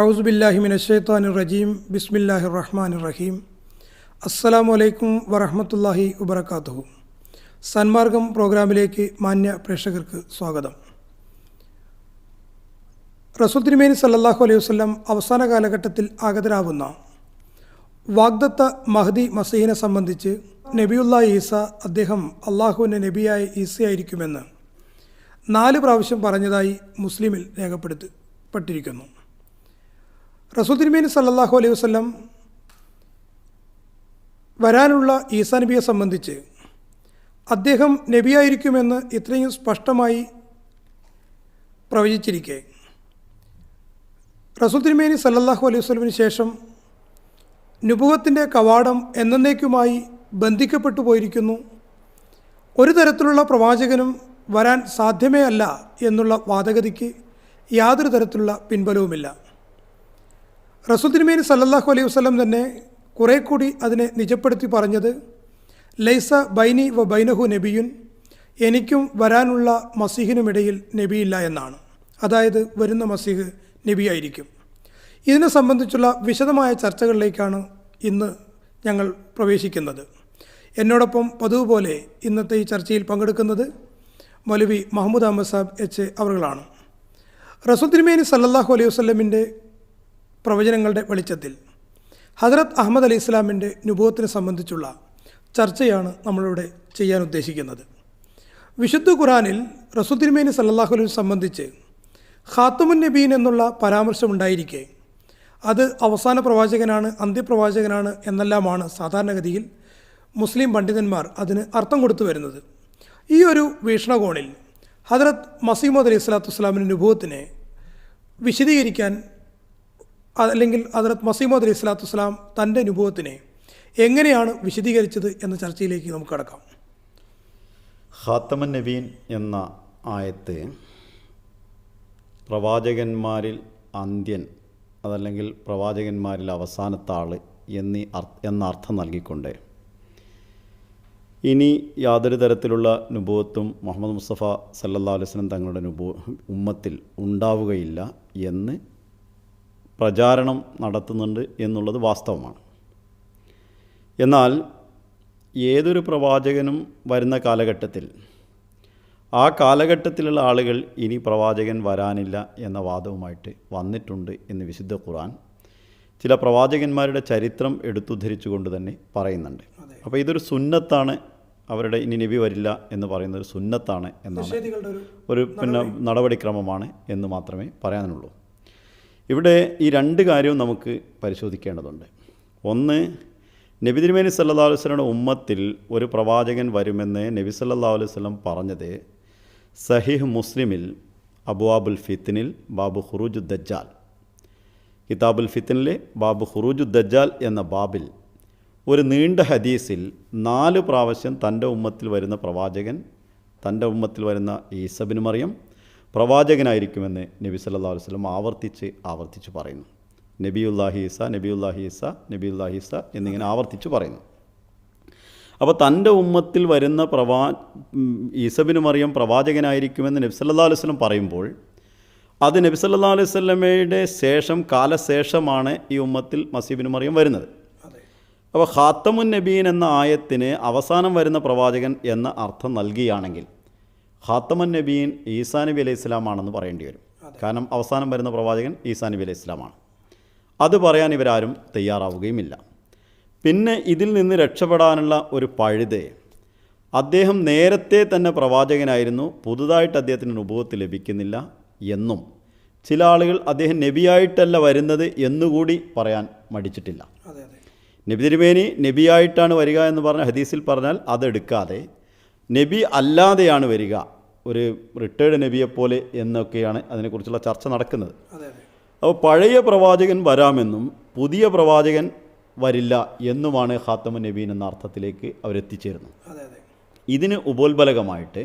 ഔസുബില്ലാഹിമിൻ അഷൈത്താൻ റജീം ബിസ്മില്ലാഹി റഹ്മാൻ റഹീം അസ്സലാമു അലൈക്കും വറഹമത്തല്ലാഹി വബർക്കാത്തുഹു സന്മാർഗം പ്രോഗ്രാമിലേക്ക് മാന്യ പ്രേക്ഷകർക്ക് സ്വാഗതം റസൂൽ സല്ലല്ലാഹു അലൈഹി വസല്ലം അവസാന കാലഘട്ടത്തിൽ ആഗതരാവുന്ന വാഗ്ദത്ത മഹദി മസീഹിനെ സംബന്ധിച്ച് നബിയുള്ള ഈസ അദ്ദേഹം അള്ളാഹുവിന്റെ നബിയായ ഈസയായിരിക്കുമെന്ന് നാല് പ്രാവശ്യം പറഞ്ഞതായി മുസ്ലിമിൽ രേഖപ്പെടുത്തപ്പെട്ടിരിക്കുന്നു. റസൂൽ തിരുമേനി സല്ലാഹു അലൈഹി വസ്ലം വരാനുള്ള ഈസാ നബിയെ സംബന്ധിച്ച് അദ്ദേഹം നബിയായിരിക്കുമെന്ന് ഇത്രയും സ്പഷ്ടമായി പ്രവചിച്ചിരിക്കെ. റസൂൽ തിരുമേനി സല്ലാഹു അലൈഹി വസ്ലമിന് ശേഷം നുപുവത്തിന്റെ കവാടം എന്നേക്കുമായി ബന്ധിക്കപ്പെട്ടു പോയിരിക്കുന്നു. ഒരു തരത്തിലുള്ള പ്രവാചകനും വരാൻ സാധ്യമേ അല്ല എന്നുള്ള വാദഗതിക്ക് യാതൊരു തരത്തിലുള്ള പിൻബലവുമില്ല. റസൂൽ തിരുമേനി സല്ലല്ലാഹു അലൈഹി വസ്ലം തന്നെ കുറേ കൂടി അതിനെ നിജപ്പെടുത്തി പറഞ്ഞത് ലൈസ ബൈനി വ ബൈനഹു നബിയുൻ എനിക്കും വരാനുള്ള മസീഹിനുമിടയിൽ നബിയില്ല എന്നാണ്. അതായത് വരുന്ന മസീഹ് നബിയായിരിക്കും. ഇതിനെ സംബന്ധിച്ചുള്ള വിശദമായ ചർച്ചകളിലേക്കാണ് ഇന്ന് ഞങ്ങൾ പ്രവേശിക്കുന്നത്. എന്നോടൊപ്പം പതിവ് പോലെ ഇന്നത്തെ ഈ ചർച്ചയിൽ പങ്കെടുക്കുന്നത് മൗലവി മഹമ്മൂദ് അഹമ്മദ് സാബ് എച്ച് അവറുകളാണ്. റസൂൽ സല്ലാഹു അലൈഹി വസല്ലമിന്റെ പ്രവചനങ്ങളുടെ വെളിച്ചത്തിൽ. ഹജറത് അഹമ്മദ് അലി ഇസ്ലാമിന്റെ നുഭവത്തിനെ സംബന്ധിച്ചുള്ള ചർച്ചയാണ് നമ്മളിവിടെ ചെയ്യാൻ ഉദ്ദേശിക്കുന്നത്. വിശുദ്ധ ഖുറാനിൽ റസൂൽ തിരുമേനി സല്ലല്ലാഹു അലൈഹി സംബന്ധിച്ച് ഖാത്തുമുൻ നബീൻ എന്നുള്ള പരാമർശമുണ്ടായിരിക്കെ അത് അവസാന പ്രവാചകനാണ് അന്ത്യപ്രവാചകനാണ് എന്നെല്ലാമാണ് സാധാരണഗതിയിൽ മുസ്ലിം പണ്ഡിതന്മാർ അതിന് അർത്ഥം കൊടുത്തു വരുന്നത്. ഈ ഒരു വീക്ഷണകോണിൽ ഹജറത് മസീമദ് അലൈഹി സ്വലാത്തു വസ്സലാമിന്റെ അനുഭവത്തിനെ വിശദീകരിക്കാൻ അല്ലെങ്കിൽ അതിലത്ത് മസീമദ് അലൈഹി സ്വലാത്തു വസ്സലാം തന്റെ അനുഭവത്തിനെ എങ്ങനെയാണ് വിശദീകരിച്ചത് എന്ന ചർച്ചയിലേക്ക് നമുക്ക് കടക്കാം. ഖാത്തമൻ നബീൻ എന്ന ആയത്ത് പ്രവാചകന്മാരിൽ അന്ത്യൻ അതല്ലെങ്കിൽ പ്രവാചകന്മാരിൽ അവസാനത്തെ ആൾ എന്നീ എന്ന അർത്ഥം നൽകിക്കൊണ്ട് ഇനി യാതൊരു തരത്തിലുള്ള നുബുവത്തും മുഹമ്മദ് മുസ്തഫ സല്ലാ അലൈഹി തങ്ങളുടെ നുബു ഉമ്മത്തിൽ ഉണ്ടാവുകയില്ല എന്ന് പ്രചാരണം നടത്തുന്നുണ്ട് എന്നുള്ളത് വാസ്തവമാണ്. എന്നാൽ ഏതൊരു പ്രവാചകനും വരുന്ന കാലഘട്ടത്തിൽ ആ കാലഘട്ടത്തിലുള്ള ആളുകൾ ഇനി പ്രവാചകൻ വരാനില്ല എന്ന വാദവുമായിട്ട് വന്നിട്ടുണ്ട് എന്ന് വിശുദ്ധ ഖുർആൻ ചില പ്രവാചകന്മാരുടെ ചരിത്രം എടുത്തുദ്ധരിച്ചുകൊണ്ട് തന്നെ പറയുന്നുണ്ട്. അപ്പോൾ ഇതൊരു സുന്നത്താണ്. അവരുടെ ഇനി നബി വരില്ല എന്ന് പറയുന്ന ഒരു സുന്നത്താണ് എന്നാണ് ഒരു ഒരു പിന്നെ നടപടിക്രമമാണ് എന്ന് മാത്രമേ പറയാനുള്ളൂ. ഇവിടെ ഈ രണ്ട് കാര്യവും നമുക്ക് പരിശോധിക്കേണ്ടതുണ്ട്. ഒന്ന് നബി തിരുമേനി സല്ലല്ലാഹു അലൈഹി വസല്ലമയുടെ ഉമ്മത്തിൽ ഒരു പ്രവാചകൻ വരുമെന്ന് നബി സല്ലാ അലൈഹി വസല്ലം പറഞ്ഞത് സഹിഹ് മുസ്ലിമിൽ അബുവാബുൽ ഫിത്തിനിൽ ബാബു ഹുറൂജു ദജ്ജാൽ. കിതാബുൽ ഫിത്തിനിലെ ബാബു ഹുറൂജു ദജ്ജാൽ എന്ന ബാബിൽ ഒരു നീണ്ട ഹദീസിൽ നാല് പ്രാവശ്യം തന്റെ ഉമ്മത്തിൽ വരുന്ന പ്രവാചകൻ തന്റെ ഉമ്മത്തിൽ വരുന്ന ഈസബിന് മറിയം പ്രവാചകനായിരിക്കുമെന്ന് നബി സല്ലാ വസല്ലം ആവർത്തിച്ച് ആവർത്തിച്ച് പറയുന്നു. നബിയുല്ലാഹി ഈസ നബിയുല്ലാഹി ഈസ നബിയുല്ലാഹി ഈസ എന്നിങ്ങനെ ആവർത്തിച്ച് പറയുന്നു. അപ്പോൾ തന്റെ ഉമ്മത്തിൽ വരുന്ന പ്രവാ ഈസബിന് മറിയം പ്രവാചകനായിരിക്കുമെന്ന് നബി സല്ലല്ലാഹു അലൈഹി വസല്ലം പറയുമ്പോൾ അത് നബി സല്ലല്ലാഹു അലൈഹി വസല്ലമയുടെ ശേഷം കാലശേഷമാണ് ഈ ഉമ്മത്തിൽ മസീബിന് മറിയം വരുന്നത്. അപ്പോൾ ഖാത്തമുൻ നബീൻ എന്ന ആയത്തിന് അവസാനം വരുന്ന പ്രവാചകൻ എന്ന അർത്ഥം നൽകുകയാണെങ്കിൽ ഖാത്തമുൻ നബീൻ ഈസാ നബി അലൈഹി ഇസ്ലാമാണെന്ന് പറയേണ്ടി വരും. കാരണം അവസാനം വരുന്ന പ്രവാചകൻ ഈസാ നബി അലൈഹി ഇസ്ലാമാണ് അത് പറയാൻ ഇവരാരും തയ്യാറാവുകയുമില്ല. പിന്നെ ഇതിൽ നിന്ന് രക്ഷപ്പെടാനുള്ള ഒരു പഴുത് അദ്ദേഹം നേരത്തെ തന്നെ പ്രവാചകനായിരുന്നു. പുതുതായിട്ട് അദ്ദേഹത്തിന് അനുഭവത്തിൽ ലഭിക്കുന്നില്ല എന്നും ചില ആളുകൾ അദ്ദേഹം നബിയായിട്ടല്ല വരുന്നത് എന്നുകൂടി പറയാൻ മടിച്ചിട്ടില്ല. നബി തിരുമേനി നബിയായിട്ടാണ് വരിക എന്ന് പറഞ്ഞ ഹദീസിൽ പറഞ്ഞാൽ അതെടുക്കാതെ നബി അല്ലാതെയാണ് വരിക ഒരു റിട്ടേർഡ് നബിയെപ്പോലെ എന്നൊക്കെയാണ് അതിനെക്കുറിച്ചുള്ള ചർച്ച നടക്കുന്നത്. അപ്പോൾ പഴയ പ്രവാചകൻ വരാമെന്നും പുതിയ പ്രവാചകൻ വരില്ല എന്നുമാണ് ഹാത്തമ നബീൻ എന്ന അർത്ഥത്തിലേക്ക് അതെ ഇതിന് ഉപോത്ബലകമായിട്ട്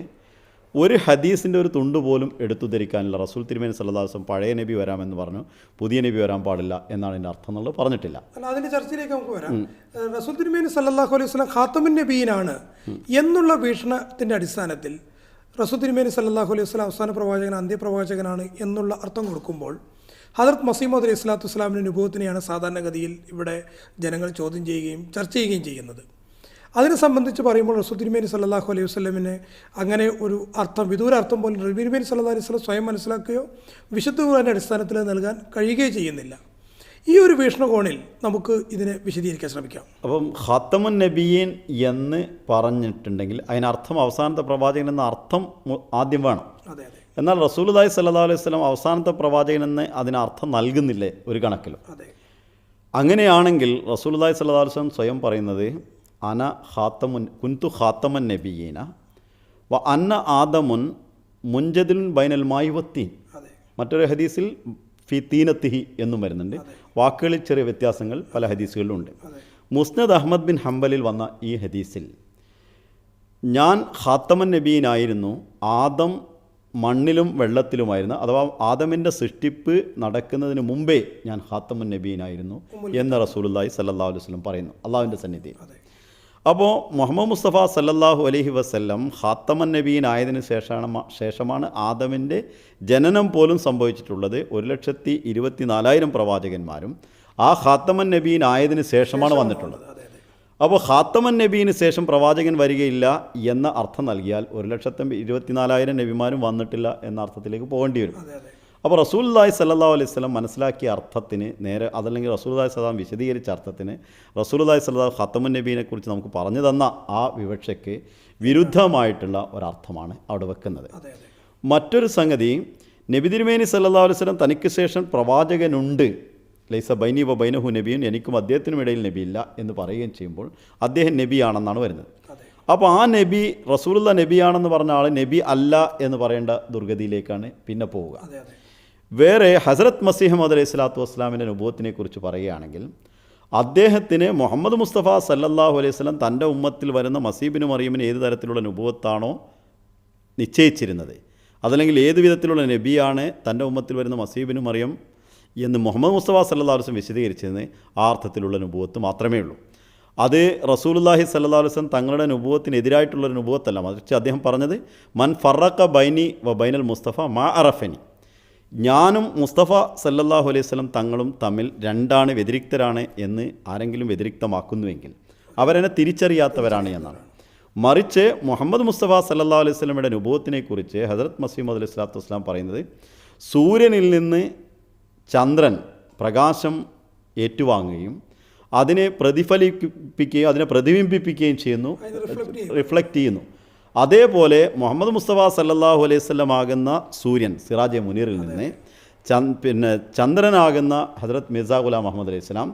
ഒരു ഹദീസിന്റെ ഒരു തുണ്ട് പോലും എടുത്തു ധരിക്കാനില്ല റസൂൽ തിരുമേനി സല്ലാസം പഴയ നബി വരാമെന്ന് പറഞ്ഞു. പുതിയ നബി വരാൻ പാടില്ല എന്നാണ് എന്റെ അർത്ഥം എന്നുള്ളത് പറഞ്ഞിട്ടില്ല. അതിന്റെ ചർച്ചയിലേക്ക് നമുക്ക് വരാം. റസൂൽ തിരുമേനി സല്ലാഹു അലൈഹി സ്വലം ഖാത്തമുൻ നബീനാണ് എന്നുള്ള വീക്ഷണത്തിന്റെ അടിസ്ഥാനത്തിൽ റസൂൽ തിരുമേനി സല്ലല്ലാഹു അലൈഹി വസല്ലം അവസാന പ്രവാചകൻ അന്ത്യപ്രവാചകനാണ് എന്നുള്ള അർത്ഥം കൊടുക്കുമ്പോൾ ഹദർത്ത് മസീമദ് അലൈഹി സ്വലാത്തു വസ്സലാമിന്റെ അനുഭവത്തിനെയാണ് സാധാരണഗതിയിൽ ഇവിടെ ജനങ്ങൾ ചോദ്യം ചെയ്യുകയും ചർച്ച ചെയ്യുകയും ചെയ്യുന്നത്. അതിനെ സംബന്ധിച്ച് പറയുമ്പോൾ റസൂൽ തിരുമേനി സല്ലാഹു അലൈഹി വസ്ലമിന് അങ്ങനെ ഒരു അർത്ഥം വിദൂര അർത്ഥം പോലും തിരുമേനി സല്ലാ അലൈഹി സ്വലം സ്വയം മനസ്സിലാക്കുകയോ വിശുദ്ധ ഖുറാന്റെ അടിസ്ഥാനത്തിൽ നൽകാൻ കഴിയുകയോ ചെയ്യുന്നില്ല. ഈ ഒരു വീക്ഷണകോണിൽ നമുക്ക് ഇതിനെ വിശദീകരിക്കാൻ ശ്രമിക്കാം. അപ്പം ഹത്തമുൻ നബിയീൻ എന്ന് പറഞ്ഞിട്ടുണ്ടെങ്കിൽ അതിനർത്ഥം അവസാനത്തെ പ്രവാചകൻ എന്ന അർത്ഥം ആദ്യം വേണം. അതെ അതെ. എന്നാൽ റസൂലുദായ് സല്ലാ അലൈഹി സ്വലം അവസാനത്തെ പ്രവാചകൻ എന്ന് അതിനർത്ഥം നൽകുന്നില്ലേ ഒരു കണക്കിലും? അതെ. അങ്ങനെയാണെങ്കിൽ റസൂലുദായ് സല്ലാ അലൈഹി സ്വലം സ്വയം പറയുന്നത് അന ഹാത്തമുൻ കുൻതു ഹാത്തമൻ നബിയീന വ അന്ന ആദമുൻ മുൻജദിൻ ബൈനൽ മായുവത്തീൻ മറ്റൊരു ഹദീസിൽ ഫി തീനത്തിഹി എന്നും വരുന്നുണ്ട്. വാക്കുകളിൽ ചെറിയ വ്യത്യാസങ്ങൾ പല ഹദീസുകളിലുണ്ട്. മുസ്നദ് അഹമ്മദ് ബിൻ ഹംബലിൽ വന്ന ഈ ഹദീസിൽ ഞാൻ ഹാത്തമൻ നബീനായിരുന്നു ആദം മണ്ണിലും വെള്ളത്തിലുമായിരുന്നു അഥവാ ആദമിന്റെ സൃഷ്ടിപ്പ് നടക്കുന്നതിന് മുമ്പേ ഞാൻ ഹാത്തമൻ നബീനായിരുന്നു എന്ന് റസൂലുള്ളാഹി സല്ലാ അലൈഹി വസല്ലം പറയുന്നു. അള്ളാഹുവിന്റെ സന്നിധിയിൽ. അതെ. അപ്പോൾ മുഹമ്മദ് മുസ്തഫ സല്ലല്ലാഹു അലഹി വസ്ല്ലം ഹാത്തമൻ നബീൻ ആയതിനു ശേഷമാണ് ശേഷമാണ് ആദമിന്റെ ജനനം പോലും സംഭവിച്ചിട്ടുള്ളത്. ഒരു ലക്ഷത്തി ഇരുപത്തി നാലായിരം പ്രവാചകന്മാരും ആ ഹാത്തമൻ നബീൻ ആയതിനു ശേഷമാണ് വന്നിട്ടുള്ളത്. അപ്പോൾ ഹാത്തമൻ നബീന് ശേഷം പ്രവാചകൻ വരികയില്ല എന്ന അർത്ഥം നൽകിയാൽ ഒരു ലക്ഷത്തി ഇരുപത്തിനാലായിരം നബിമാരും വന്നിട്ടില്ല എന്ന അർത്ഥത്തിലേക്ക് പോകേണ്ടി വരും. അപ്പോൾ റസൂല്ലായി സല്ലല്ലാഹു അലൈഹി സ്വലം മനസ്സിലാക്കിയ അർത്ഥത്തിന് നേരെ അതല്ലെങ്കിൽ റസൂല്ലായി സലാം വിശദീകരിച്ച അർത്ഥത്തിന് റസൂല്ലായി സല്ലാ ഖത്തമുൻ നബീനെക്കുറിച്ച് നമുക്ക് പറഞ്ഞു തന്ന ആ വിവക്ഷയ്ക്ക് വിരുദ്ധമായിട്ടുള്ള ഒരർത്ഥമാണ് അവിടെ വെക്കുന്നത്. മറ്റൊരു സംഗതി നബി തിരുമേനി സല്ലല്ലാഹു അലൈഹി വസല്ലം തനിക്ക് ശേഷം പ്രവാചകനുണ്ട്. ലൈസ ബൈനി വ ബൈനഹു നബിയും എനിക്കും അദ്ദേഹത്തിനും ഇടയിൽ നബിയില്ല എന്ന് പറയുകയും ചെയ്യുമ്പോൾ അദ്ദേഹം നബിയാണെന്നാണ് വരുന്നത്. അപ്പോൾ ആ നബി റസൂലുള്ള നബിയാണെന്ന് പറഞ്ഞ ആൾ നബി അല്ല എന്ന് പറയേണ്ട ദുർഗതിയിലേക്കാണ് പിന്നെ പോവുക. വേറെ ഹസരത് മസീഹ് അലൈഹി സ്വലാത്തു വസ്സലാമിന്റെ അനുഭവത്തിനെ കുറിച്ച് പറയുകയാണെങ്കിൽ അദ്ദേഹത്തിന് മുഹമ്മദ് മുസ്തഫ സല്ലല്ലാഹു അലൈഹി സ്വലം തന്റെ ഉമ്മത്തിൽ വരുന്ന മസീബിനും മറിയമിന് ഏത് തരത്തിലുള്ള അനുഭവത്താണോ നിശ്ചയിച്ചിരുന്നത്. അതല്ലെങ്കിൽ ഏത് വിധത്തിലുള്ള നബിയാണ് തന്റെ ഉമ്മത്തിൽ വരുന്ന മസീബിനും മറിയം എന്ന് മുഹമ്മദ് മുസ്തഫ സല്ലാ വസ്ലം വിശദീകരിച്ചതിന് ആ അർത്ഥത്തിലുള്ള അനുഭവത്ത് മാത്രമേ ഉള്ളൂ. അത് റസൂലുല്ലാഹി അലൈഹി വസല്ലം തങ്ങളുടെ അനുഭവത്തിനെതിരായിട്ടുള്ളൊരു അനുഭവത്തല്ല. മറിച്ച് അദ്ദേഹം പറഞ്ഞത് മൻ ഫറക്ക ബൈനി വ ബൈനൽ മുസ്തഫ മാ അറഫനി ഞാനും മുസ്തഫ സല്ലല്ലാഹു അലൈഹി സ്വലം തങ്ങളും തമ്മിൽ രണ്ടാണ് വ്യതിരിക്തരാണ് എന്ന് ആരെങ്കിലും വ്യതിരിക്തമാക്കുന്നുവെങ്കിൽ അവരെന്നെ തിരിച്ചറിയാത്തവരാണ് എന്നാണ്. മറിച്ച് മുഹമ്മദ് മുസ്തഫ സല്ലാ അലൈഹി വസല്ലമയുടെ അനുഭവത്തിനെക്കുറിച്ച് ഹസരത് മസീമദ് അലൈഹി സ്വലാത്തു വസ്ലാം പറയുന്നത് സൂര്യനിൽ നിന്ന് ചന്ദ്രൻ പ്രകാശം ഏറ്റുവാങ്ങുകയും അതിനെ പ്രതിഫലിപ്പിക്കുകയും അതിനെ പ്രതിബിംബിപ്പിക്കുകയും ചെയ്യുന്നു റിഫ്ലക്റ്റ് ചെയ്യുന്നു. അതേപോലെ മുഹമ്മദ് മുസ്തഫ സല്ലാഹു ആകുന്ന സൂര്യൻ സിറാജെ മുനീറിൽ നിന്ന് പിന്നെ ചന്ദ്രനാകുന്ന ഹജ്രത് മിർസ ഗുലാം മുഹമ്മദ് അലൈഹി സ്വലാം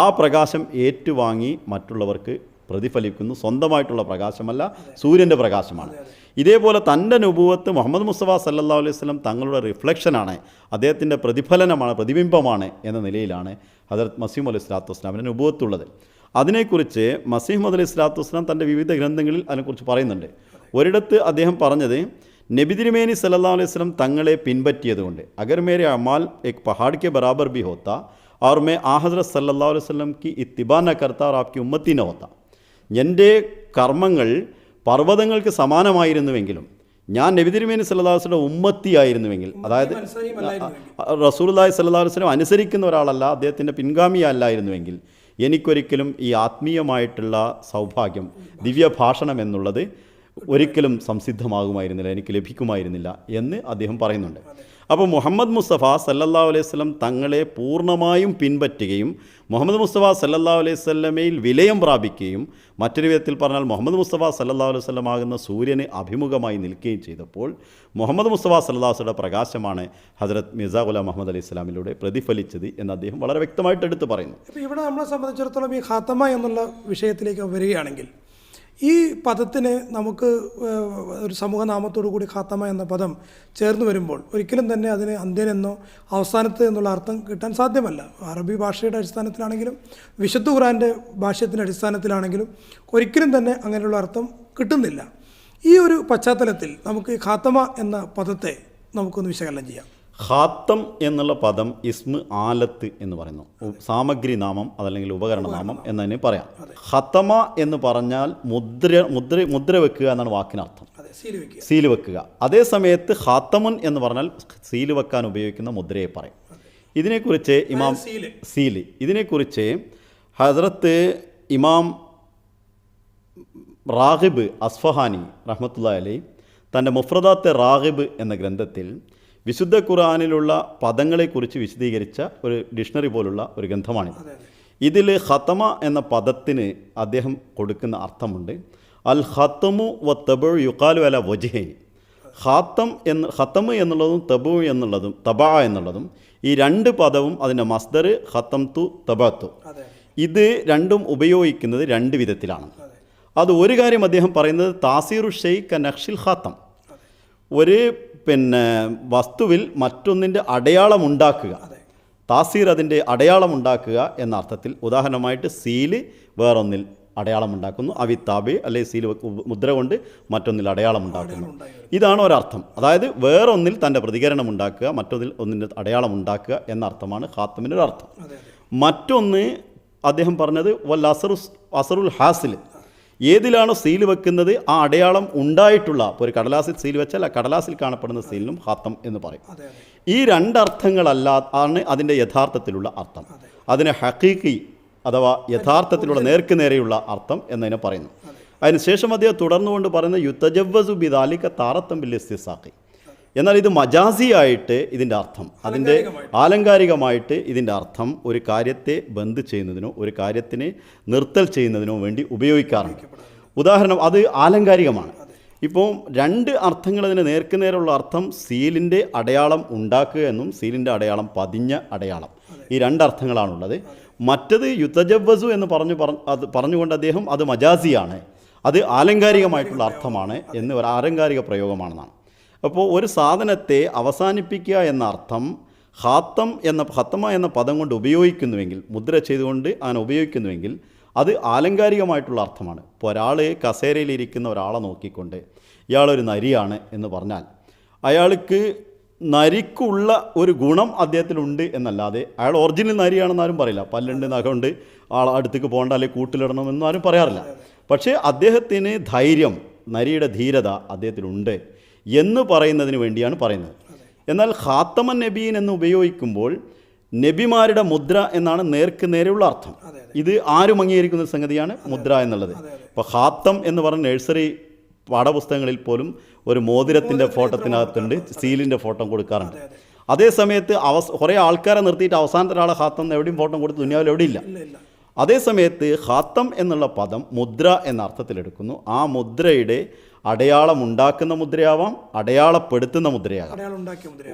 ആ പ്രകാശം ഏറ്റുവാങ്ങി മറ്റുള്ളവർക്ക് പ്രതിഫലിക്കുന്നു. സ്വന്തമായിട്ടുള്ള പ്രകാശമല്ല സൂര്യന്റെ പ്രകാശമാണ്. ഇതേപോലെ തന്റെ നുപൂവത്ത് മുഹമ്മദ് മുസ്തഫ സല്ലാ അലൈഹി സ്വലം തങ്ങളുടെ റിഫ്ലക്ഷനാണ് അദ്ദേഹത്തിന്റെ പ്രതിഫലനമാണ് പ്രതിബിംബമാണ് എന്ന നിലയിലാണ് ഹജറത് മസീം അലൈഹി സ്വലാത്തു വസ്ലാമിന്റെ നുപൂവത്തുള്ളത്. അതിനെക്കുറിച്ച് മസീഹ് അലൈഹി സ്വലാത്തു വസ്ലാം തന്റെ വിവിധ ഗ്രന്ഥങ്ങളിൽ അതിനെക്കുറിച്ച് പറയുന്നുണ്ട്. ഒരിടത്ത് അദ്ദേഹം പറഞ്ഞത് നബി തിരുമേനി സല്ലല്ലാഹു അലൈഹി വസല്ലം തങ്ങളെ പിൻപറ്റിയതുകൊണ്ട് അഗർ മേരെ അമാൽ एक पहाड़ के बराबर भी होता और मैं आ हज़रत सल्लल्लाहु अलैहि वसल्लम की इत्तिबा न करता और आपकी उम्मती न होता എൻ്റെ കർമ്മങ്ങൾ പർവ്വതങ്ങൾക്ക് സമാനമായിരുന്നുവെങ്കിലും ഞാൻ നബി തിരുമേനി സല്ലല്ലാഹു അലൈഹി വസല്ലം ഉമ്മത്തിയായിരുന്നുവെങ്കിൽ അതായത് റസൂലുള്ളാഹി സ്വല്ലല്ലാഹു അലൈഹി വസല്ലം അനുസരിക്കുന്ന ഒരാളല്ല അദ്ദേഹത്തിൻ്റെ പിൻഗാമിയല്ലായിരുന്നുവെങ്കിൽ എനിക്കൊരിക്കലും ഈ ആത്മീയമായിട്ടുള്ള സൗഭാഗ്യം ദിവ്യഭാഷണം എന്നുള്ളത് ഒരിക്കലും സംസിദ്ധമാകുമായിരുന്നില്ല എനിക്ക് ലഭിക്കുമായിരുന്നില്ല എന്ന് അദ്ദേഹം പറയുന്നുണ്ട്. അപ്പോൾ മുഹമ്മദ് മുസ്തഫ സല്ലല്ലാഹു അലൈഹി വസല്ലം തങ്ങളെ പൂർണമായും പിൻപറ്റുകയും മുഹമ്മദ് മുസ്തഫ സല്ലല്ലാഹു അലൈഹി വസല്ലമയിൽ വിലയം പ്രാപിക്കുകയും മറ്റൊരു വിധത്തിൽ പറഞ്ഞാൽ മുഹമ്മദ് മുസ്തഫ സല്ലല്ലാഹു അലൈഹി വസല്ലം ആകുന്ന സൂര്യന് അഭിമുഖമായി നിൽക്കുകയും ചെയ്തപ്പോൾ മുഹമ്മദ് മുസ്തഫ വസല്ലമയുടെ പ്രകാശമാണ് ഹസരത് മിർസാ ഗുലാം മുഹമ്മദ് അലൈഹി സ്വലാമിലൂടെ പ്രതിഫലിച്ചത് എന്ന് അദ്ദേഹം വളരെ വ്യക്തമായിട്ട് എടുത്തു പറയുന്നു. ഇവിടെ നമ്മളെ സംബന്ധിച്ചിടത്തോളം ഈ ഖാത്തമ എന്നുള്ള വിഷയത്തിലേക്ക് വരികയാണെങ്കിൽ ഈ പദത്തിന് നമുക്ക് ഒരു സമൂഹനാമത്തോടു കൂടി ഖാത്തമ എന്ന പദം ചേർന്ന് വരുമ്പോൾ ഒരിക്കലും തന്നെ അതിന് അന്ത്യനെന്നോ അവസാനത്ത് എന്നുള്ള അർത്ഥം കിട്ടാൻ സാധ്യമല്ല. അറബി ഭാഷയുടെ അടിസ്ഥാനത്തിലാണെങ്കിലും വിശുദ്ധ ഖുറാന്റെ ഭാഷയത്തിന്റെ അടിസ്ഥാനത്തിലാണെങ്കിലും ഒരിക്കലും തന്നെ അങ്ങനെയുള്ള അർത്ഥം കിട്ടുന്നില്ല. ഈ ഒരു പശ്ചാത്തലത്തിൽ നമുക്ക് ഖാത്തമ എന്ന പദത്തെ നമുക്കൊന്ന് വിശകലനം ചെയ്യാം. ഖാത്തം എന്നുള്ള പദം ഇസ്മ് ആലത്ത് എന്ന് പറയുന്നു. സാമഗ്രി നാമം അതല്ലെങ്കിൽ ഉപകരണ നാമം എന്നതിന് പറയാം. ഹത്തമ എന്ന് പറഞ്ഞാൽ മുദ്ര മുദ്ര മുദ്ര വെക്കുക എന്നാണ് വാക്കിനർത്ഥം. സീൽ വെക്കുക. അതേ സമയത്ത് ഹാത്തമുൻ എന്ന് പറഞ്ഞാൽ സീൽ വെക്കാൻ ഉപയോഗിക്കുന്ന മുദ്രയെ പറയും. ഇതിനെക്കുറിച്ച് ഇമാം സീൽ. സീൽ. ഇതിനെക്കുറിച്ച് ഹസ്രത്ത് ഇമാം റാഹിബ് അസ്ഫഹാനി റഹ്മത്തുള്ള അലി തന്റെ മുഫ്രദാത്തെ റാഹിബ് എന്ന ഗ്രന്ഥത്തിൽ വിശുദ്ധ ഖുർആാനിലുള്ള പദങ്ങളെക്കുറിച്ച് വിശദീകരിച്ച ഒരു ഡിക്ഷണറി പോലുള്ള ഒരു ഗ്രന്ഥമാണിത്. ഇതിൽ ഹത്തമ എന്ന പദത്തിന് അദ്ദേഹം കൊടുക്കുന്ന അർത്ഥമുണ്ട്. അൽ ഹത്തമു വ തബു യുക്കാലു അല വജഹൈൻ. ഹാത്തം എന്ന് ഖത്തമ് എന്നുള്ളതും തബു എന്നുള്ളതും തബ എന്നുള്ളതും ഈ രണ്ട് പദവും അതിന്റെ മസ്ദർ ഹത്തം തു തബത്തു ഇത് രണ്ടും ഉപയോഗിക്കുന്നത് രണ്ട് വിധത്തിലാണ്. അത്. ഒരു കാര്യം അദ്ദേഹം പറയുന്നത് താസീറു ഷെയ്ഖ് നക്ഷിൽ ഹാത്തം ഒരു പിന്നെ വസ്തുവിൽ മറ്റൊന്നിന്റെ അടയാളം ഉണ്ടാക്കുക. താസീർ അതിന്റെ അടയാളം ഉണ്ടാക്കുക എന്ന അർത്ഥത്തിൽ ഉദാഹരണമായിട്ട് സീൽ വേറൊന്നിൽ അടയാളം ഉണ്ടാക്കുന്നു. അവിത്താബ് അല്ലെ സീൽ മുദ്ര കൊണ്ട് മറ്റൊന്നിൽ അടയാളം ഉണ്ടാക്കുന്നു. ഇതാണ് ഒരർത്ഥം. അതായത് വേറൊന്നിൽ തന്റെ പ്രതികരണം ഉണ്ടാക്കുക മറ്റൊന്നിൽ ഒന്നിന്റെ അടയാളം ഉണ്ടാക്കുക എന്ന അർത്ഥമാണ് ഖാത്തമിന്റെ ഒരു അർത്ഥം മറ്റൊന്ന് അദ്ദേഹം പറഞ്ഞത് വൽ അസറു അസറുൽ ഹാസിൽ. ഏതിലാണോ സീൽ വെക്കുന്നത് ആ അടയാളം ഉണ്ടായിട്ടുള്ള ഇപ്പോൾ ഒരു കടലാസിൽ സീൽ വെച്ചാൽ ആ കടലാസിൽ കാണപ്പെടുന്ന സീലിനും ഹത്തം എന്ന് പറയും. ഈ രണ്ടർത്ഥങ്ങളല്ല ആണ് അതിന്റെ യഥാർത്ഥത്തിലുള്ള അർത്ഥം. അതിന് ഹക്കീക്കി അഥവാ യഥാർത്ഥത്തിലുള്ള നേർക്ക് നേരെയുള്ള അർത്ഥം എന്നതിനെ പറയുന്നു. അതിനുശേഷം അദ്ദേഹം തുടർന്നുകൊണ്ട് പറയുന്ന യുദ്ധജവ്വസു ബിദാലിക്ക താറത്തം ബില്ലിസ്തിസാക്കി എന്നാൽ ഇത് മജാസിയായിട്ട് ഇതിന്റെ അർത്ഥം അതിന്റെ ആലങ്കാരികമായിട്ട് ഇതിന്റെ അർത്ഥം ഒരു കാര്യത്തെ ബന്ദ് ചെയ്യുന്നതിനോ ഒരു കാര്യത്തിനെ നിർത്തൽ ചെയ്യുന്നതിനോ വേണ്ടി ഉപയോഗിക്കാറുണ്ട്. ഉദാഹരണം അത് ആലങ്കാരികമാണ്. ഇപ്പോൾ രണ്ട് അർത്ഥങ്ങൾ അതിന് നേർക്ക് നേരെയുള്ള അർത്ഥം സീലിന്റെ അടയാളം ഉണ്ടാക്കുക എന്നും സീലിന്റെ അടയാളം പതിഞ്ഞ അടയാളം. ഈ രണ്ടർത്ഥങ്ങളാണുള്ളത് മറ്റത് യുദ്ധജവസു എന്ന് പറഞ്ഞു പറ- അത് പറഞ്ഞുകൊണ്ട് അദ്ദേഹം അത് മജാസിയാണ്. അത് ആലങ്കാരികമായിട്ടുള്ള അർത്ഥമാണ് എന്ന് ഒരു ആലങ്കാരിക പ്രയോഗമാണെന്നാണ്. അപ്പോൾ ഒരു സാധനത്തെ അവസാനിപ്പിക്കുക എന്ന അർത്ഥം ഹാത്തം എന്ന ഹത്തമ എന്ന പദം കൊണ്ട് ഉപയോഗിക്കുന്നുവെങ്കിൽ മുദ്ര ചെയ്തുകൊണ്ട് അങ്ങനെ ഉപയോഗിക്കുന്നുവെങ്കിൽ അത് ആലങ്കാരികമായിട്ടുള്ള അർത്ഥമാണ്. ഇപ്പോൾ ഒരാൾ കസേരയിലിരിക്കുന്ന ഒരാളെ നോക്കിക്കൊണ്ട് ഇയാളൊരു നരിയാണ് എന്ന് പറഞ്ഞാൽ അയാൾക്ക് നരിക്കുള്ള ഒരു ഗുണം അദ്ദേഹത്തിലുണ്ട് എന്നല്ലാതെ അയാൾ ഒറിജിനൽ നരിയാണെന്ന് ആരും പറയില്ല. പല്ലുണ്ട് നഖമുണ്ട് ആൾ അടുത്തേക്ക് പോകണ്ട അല്ലെങ്കിൽ കൂട്ടിലിടണം എന്നും ആരും പറയാറില്ല. പക്ഷേ അദ്ദേഹത്തിന് ധൈര്യം നരിയുടെ ധീരത അദ്ദേഹത്തിലുണ്ട്. എന്ന് പറയുന്നതിന് വേണ്ടിയാണ് പറയുന്നത്. എന്നാൽ ഖാത്തമൻ നബീൻ എന്ന് ഉപയോഗിക്കുമ്പോൾ നബിമാരുടെ മുദ്ര എന്നാണ് നേർക്ക് നേരെയുള്ള അർത്ഥം. ഇത് ആരും അംഗീകരിക്കുന്ന സംഗതിയാണ് മുദ്ര എന്നുള്ളത്. ഇപ്പോൾ ഹാത്തം എന്ന് പറഞ്ഞ നഴ്സറി പാഠപുസ്തകങ്ങളിൽ പോലും ഒരു മോതിരത്തിന്റെ ഫോട്ടത്തിനകത്തുണ്ട് സീലിന്റെ ഫോട്ടോ കൊടുക്കാറുണ്ട്. അതേ സമയത്ത് അവസ് കുറേ ആൾക്കാരെ നിർത്തിയിട്ട് അവസാനത്തെ ഒരാളെ ഹാത്തം എവിടെയും ഫോട്ടോ കൊടുത്ത് ദുനിയാവിൽ എവിടെയില്ല അതേ സമയത്ത് ഹാത്തം എന്നുള്ള പദം മുദ്ര എന്ന അർത്ഥത്തിലെടുക്കുന്നു. ആ മുദ്രയുടെ അടയാളം ഉണ്ടാക്കുന്ന മുദ്രയാവാം അടയാളപ്പെടുത്തുന്ന മുദ്രയാകാം.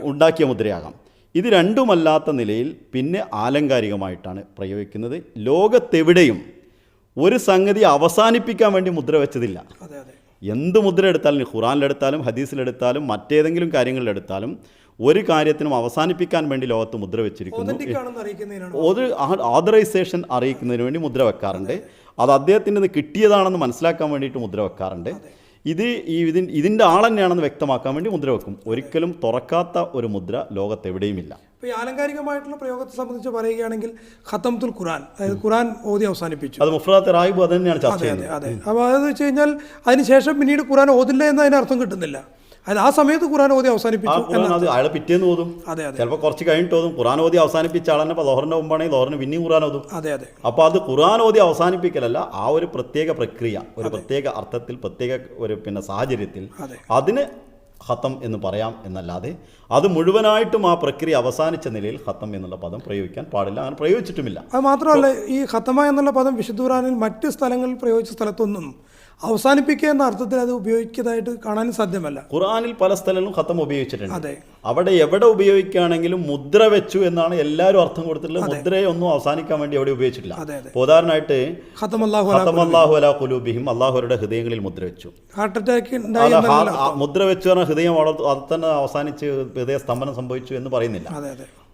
ഉണ്ടാക്കിയ മുദ്രയാകാം. ഇത് രണ്ടുമല്ലാത്ത നിലയിൽ പിന്നെ ആലങ്കാരികമായിട്ടാണ് പ്രയോഗിക്കുന്നത്. ലോകത്തെവിടെയും ഒരു സംഗതി അവസാനിപ്പിക്കാൻ വേണ്ടി മുദ്ര വെച്ചതില്ല. എന്ത് മുദ്ര എടുത്താലും ഖുറാനിലെടുത്താലും ഹദീസിലെടുത്താലും മറ്റേതെങ്കിലും കാര്യങ്ങളിലെടുത്താലും ഒരു കാര്യത്തിനും അവസാനിപ്പിക്കാൻ വേണ്ടി ലോകത്ത് മുദ്ര വെച്ചിരിക്കുന്നു. ഒരു ഓതറൈസേഷൻ അറിയിക്കുന്നതിന് വേണ്ടി മുദ്ര വെക്കാറുണ്ട്. അത്. അദ്ദേഹത്തിന്റെ കിട്ടിയതാണെന്ന് മനസ്സിലാക്കാൻ വേണ്ടിയിട്ട് മുദ്ര വെക്കാറുണ്ട്. ഇത് ഈ ഇതിൻ ഇതിന്റെ ആൾ തന്നെയാണെന്ന് വ്യക്തമാക്കാൻ വേണ്ടി മുദ്ര വെക്കും. ഒരിക്കലും തുറക്കാത്ത ഒരു മുദ്ര ലോകത്ത് എവിടെയുമില്ല ഇപ്പോൾ ഈ ആലങ്കാരികമായിട്ടുള്ള പ്രയോഗത്തെ സംബന്ധിച്ച് പറയുകയാണെങ്കിൽ ഖത്തംതുൽ ഖുറാൻ അതായത് ഖുറാൻ ഓതി അവസാനിപ്പിച്ചു. അത് മുഫ്രാത്ത് റായിബ് അത് തന്നെയാണ് ചർച്ച അതെ അതെ അപ്പോൾ അതെന്ന് വെച്ച് കഴിഞ്ഞാൽ അതിനുശേഷം പിന്നീട് ഖുറാൻ ഓതില്ല എന്ന് അതിന് അർത്ഥം കിട്ടുന്നില്ല. അതായത് ആ സമയത്ത് ഖുറാൻ ഓതി അവസാനിപ്പിച്ചു അയാളെ അയാൾ പിറ്റേന്ന് ഓതും. അതെ അതെ. ചിലപ്പോൾ കുറച്ച് കഴിഞ്ഞിട്ട് ഓതും. ഖുറാൻ ഓതി അവസാനിപ്പിച്ച ആളെന്നെ തന്നെ ലോഹറിന്റെ മുമ്പാണെങ്കിൽ ലോഹറിന് പിന്നെയും ഖുറാൻ ഓതും. അതെ അതെ. അപ്പോൾ അത് ഖുറാൻ ഓതി അവസാനിപ്പിക്കലല്ല ആ ഒരു പ്രത്യേക പ്രക്രിയ ഒരു പ്രത്യേക അർത്ഥത്തിൽ പ്രത്യേക ഒരു പിന്നെ സാഹചര്യത്തിൽ അതെ. അതിന് ഹത്തം എന്ന് പറയാം എന്നല്ലാതെ അത് മുഴുവനായിട്ടും ആ പ്രക്രിയ അവസാനിച്ച നിലയിൽ ഹത്തം എന്നുള്ള പദം പ്രയോഗിക്കാൻ പാടില്ല. അങ്ങനെ പ്രയോഗിച്ചിട്ടുമില്ല. അത് മാത്രമല്ല ഈ ഹത്തമ എന്നുള്ള പദം വിശുദ്ധുറാനിൽ മറ്റ് സ്ഥലങ്ങളിൽ പ്രയോഗിച്ച സ്ഥലത്തൊന്നും അവസാനിപ്പിക്കുക എന്ന അർത്ഥത്തിൽ അത് ഉപയോഗിക്കുന്നതായിട്ട് കാണാൻ സാധ്യമല്ല. ഖുറാനിൽ പല സ്ഥലങ്ങളിലും ഖത്തം ഉപയോഗിച്ചിട്ടുണ്ട്. അതെ. അവിടെ എവിടെ ഉപയോഗിക്കുകയാണെങ്കിലും മുദ്ര വെച്ചു എന്നാണ് എല്ലാവരും അർത്ഥം കൊടുത്തിട്ടുള്ളത്. മുദ്രയെ ഒന്നും അവസാനിക്കാൻ വേണ്ടി അവിടെ ഉപയോഗിച്ചിട്ടില്ല. ഉദാഹരണമായിട്ട് അള്ളാഹുലൂബിഹിം അള്ളാഹു അലാ കുലൂബിഹിം അള്ളാഹുരുടെ ഹൃദയങ്ങളിൽ മുദ്ര വെച്ചു. ഹാർട്ട് അറ്റാക്ക് മുദ്ര വെച്ചു പറഞ്ഞ ഹൃദയം അവിടെ അത് തന്നെ അവസാനിച്ച് ഹൃദയ സ്തംഭനം സംഭവിച്ചു എന്ന് പറയുന്നില്ല.